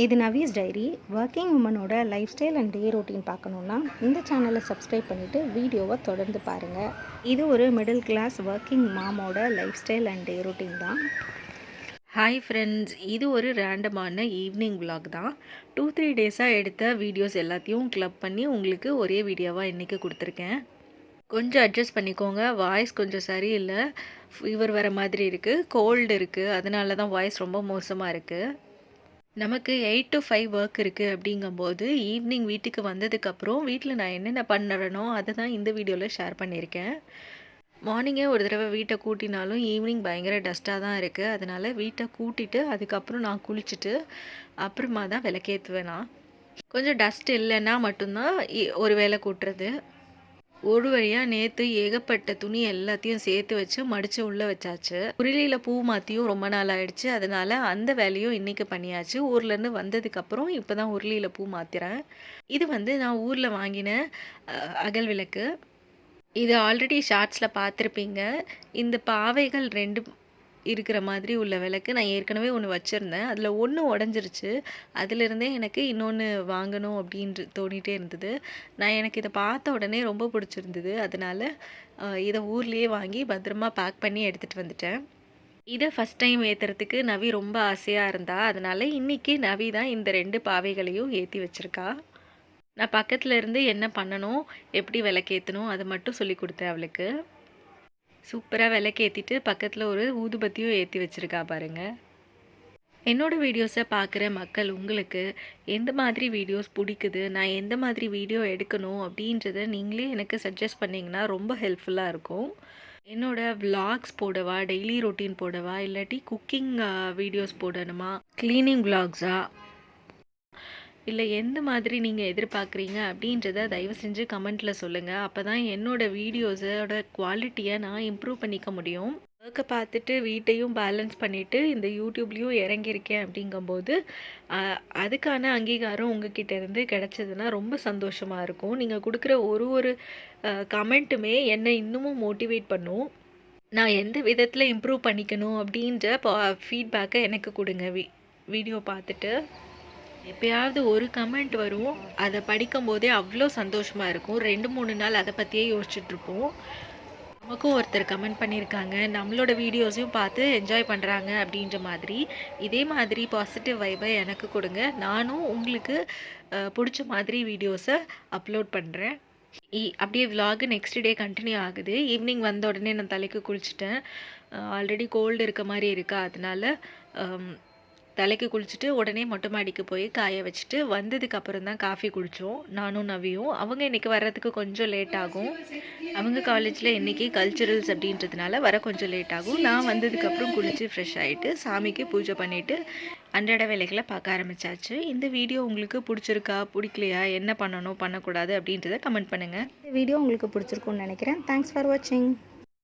இது Navi's diary. Working உமனோட life style and day routine பார்க்கணுன்னா இந்த சேனலை சப்ஸ்கிரைப் பண்ணிவிட்டு வீடியோவை தொடர்ந்து பாருங்கள் இது ஒரு middle class working மாமோட life style and day routine தான். ஹாய் ஃப்ரெண்ட்ஸ் இது ஒரு ரேண்டமான ஈவினிங் விலாக் தான். டூ த்ரீ டேஸாக எடுத்த வீடியோஸ் எல்லாத்தையும் கிளப் பண்ணி உங்களுக்கு ஒரே வீடியோவாக இன்றைக்கி கொடுத்துருக்கேன். கொஞ்சம் அட்ஜஸ்ட் பண்ணிக்கோங்க. வாய்ஸ் கொஞ்சம் சரியில்லை. ஃபீவர் வர மாதிரி இருக்குது கோல்டு இருக்குது அதனால தான் வாய்ஸ் ரொம்ப மோசமாக இருக்குது நமக்கு எயிட் டு ஃபைவ் ஒர்க் இருக்குது அப்படிங்கும்போது ஈவினிங் வீட்டுக்கு வந்ததுக்கப்புறம் வீட்டில் நான் என்னென்ன பண்ணுறனோ அதை தான் இந்த வீடியோவில் ஷேர் பண்ணியிருக்கேன். மார்னிங்கே ஒரு தடவை வீட்டை கூட்டினாலும் ஈவினிங் பயங்கர டஸ்ட்டாக தான் இருக்குது அதனால் வீட்டை கூட்டிட்டு அதுக்கப்புறம் நான் குளிச்சுட்டு அப்புறமா தான் விளக்கேற்றுவேன் நான் கொஞ்சம் டஸ்ட் இல்லைன்னா மட்டும்தான் இ- ஒரு வேலை கூட்டுறது. ஒரு வழியாக நேற்று ஏகப்பட்ட துணி எல்லாத்தையும் சேர்த்து வச்சு மடித்து உள்ளே வச்சாச்சு. உருளியில் பூ மாற்றியும் ரொம்ப நாள் ஆயிடுச்சு. அதனால் அந்த வேலையும் இன்றைக்கி பண்ணியாச்சு. ஊர்லேருந்து வந்ததுக்கப்புறம் இப்போ தான் உருளியில் பூ மாற்றுறேன் இது வந்து நான் ஊரில் வாங்கின அகல் விளக்கு. இது ஆல்ரெடி ஷார்ட்ஸில் பார்த்துருப்பீங்க. இந்த பாவைகள் ரெண்டு இருக்கிற மாதிரி உள்ள விளக்கு நான் ஏற்கனவே ஒன்று வச்சுருந்தேன். அதில் ஒன்று உடஞ்சிருச்சு. அதிலிருந்தே எனக்கு இன்னொன்று வாங்கணும் அப்படின்ட்டு தோணிகிட்டே இருந்தது. நான் எனக்கு இதை பார்த்த உடனே ரொம்ப பிடிச்சிருந்தது. அதனால் இதை ஊர்லேயே வாங்கி பத்திரமா பேக் பண்ணி எடுத்துகிட்டு வந்துட்டேன். இதை ஃபஸ்ட் டைம் ஏற்றுறதுக்கு நவி ரொம்ப ஆசையாக இருந்தா அதனால் இன்றைக்கி நவி தான் இந்த ரெண்டு பாவைகளையும் ஏற்றி வச்சுருக்கா. நான் பக்கத்தில் இருந்து என்ன பண்ணணும் எப்படி விளக்கேற்றணும் அதை மட்டும் சொல்லி கொடுத்தேன் அவளுக்கு. சூப்பராக விளக்கேற்றிட்டு பக்கத்தில் ஒரு ஊதுபத்தியும் ஏற்றி வச்சிருக்கா பாருங்கள் என்னோடய வீடியோஸை பார்க்குற மக்கள் உங்களுக்கு எந்த மாதிரி வீடியோஸ் பிடிக்குது? நான் எந்த மாதிரி வீடியோ எடுக்கணும் அப்படின்றத நீங்களே எனக்கு சஜஸ்ட் பண்ணிங்கன்னா ரொம்ப ஹெல்ப்ஃபுல்லாக இருக்கும். என்னோடய விலாக்ஸ் போடவா? டெய்லி ரொட்டீன் போடவா? இல்லாட்டி குக்கிங் வீடியோஸ் போடணுமா? க்ளீனிங் vlogsஆ இல்லை எந்த மாதிரி நீங்கள் எதிர்பார்க்குறீங்க அப்படின்றத தயவு செஞ்சு கமெண்ட்டில் சொல்லுங்கள் அப்போ தான் என்னோட வீடியோஸோட குவாலிட்டியை நான் இம்ப்ரூவ் பண்ணிக்க முடியும். ஒர்க்கை பார்த்துட்டு வீட்டையும் பேலன்ஸ் பண்ணிவிட்டு இந்த யூடியூப்லேயும் இறங்கியிருக்கேன் அப்படிங்கும்போது அதுக்கான அங்கீகாரம் உங்ககிட்ட இருந்து கிடச்சதுன்னா ரொம்ப சந்தோஷமாக இருக்கும். நீங்கள் கொடுக்குற ஒரு ஒரு கமெண்ட்டுமே என்னை இன்னமும் மோட்டிவேட் பண்ணும். நான் எந்த விதத்தில் இம்ப்ரூவ் பண்ணிக்கணும் அப்படின்ற ஃபீட்பேக்கை எனக்கு கொடுங்க. வீடியோ பார்த்துட்டு. எப்பயாவது ஒரு கமெண்ட் வரும் அதை படிக்கும் போதே அவ்வளோ சந்தோஷமாக இருக்கும். ரெண்டு மூணு நாள் அதை பற்றியே யோசிச்சுட்டு இருப்போம் நமக்கும் ஒருத்தர் கமெண்ட் பண்ணியிருக்காங்க. நம்மளோட வீடியோஸையும் பார்த்து என்ஜாய் பண்ணுறாங்க அப்படின்ற மாதிரி. இதே மாதிரி பாசிட்டிவ் வைபை எனக்கு கொடுங்க. நானும் உங்களுக்கு பிடிச்ச மாதிரி வீடியோஸை அப்லோட் பண்ணுறேன் அப்படியே விலாகு நெக்ஸ்ட் டே கண்டினியூ ஆகுது. ஈவினிங் வந்த உடனே நான் தலைக்கு குளிச்சிட்டேன். ஆல்ரெடி கோல்டு இருக்க மாதிரி இருக்கா அதனால தலைக்கு குளிச்சுட்டு உடனே மொட்டை மாடிக்கு போய் காய வச்சுட்டு வந்ததுக்கு அப்புறம் தான் காஃபி குடித்தோம் நானும் நவியும். அவங்க இன்னைக்கு வர்றதுக்கு கொஞ்சம் லேட் ஆகும். அவங்க காலேஜில் இன்னைக்கு கல்ச்சுரல்ஸ் அப்படின்றதுனால வர கொஞ்சம் லேட் ஆகும். நான் வந்ததுக்கப்புறம் குளித்து ஃப்ரெஷ் ஆகிட்டு சாமிக்கு பூஜை பண்ணிவிட்டு அன்றாட வேலைகளை பார்க்க ஆரம்பிச்சாச்சு. இந்த வீடியோ உங்களுக்கு பிடிச்சிருக்கா? பிடிக்கலையா? என்ன பண்ணணும்? பண்ணக்கூடாது அப்படின்றத கமெண்ட் பண்ணுங்கள் இந்த வீடியோ உங்களுக்கு பிடிச்சிருக்கும்னு நினைக்கிறேன். தேங்க்ஸ் ஃபார் வாட்சிங்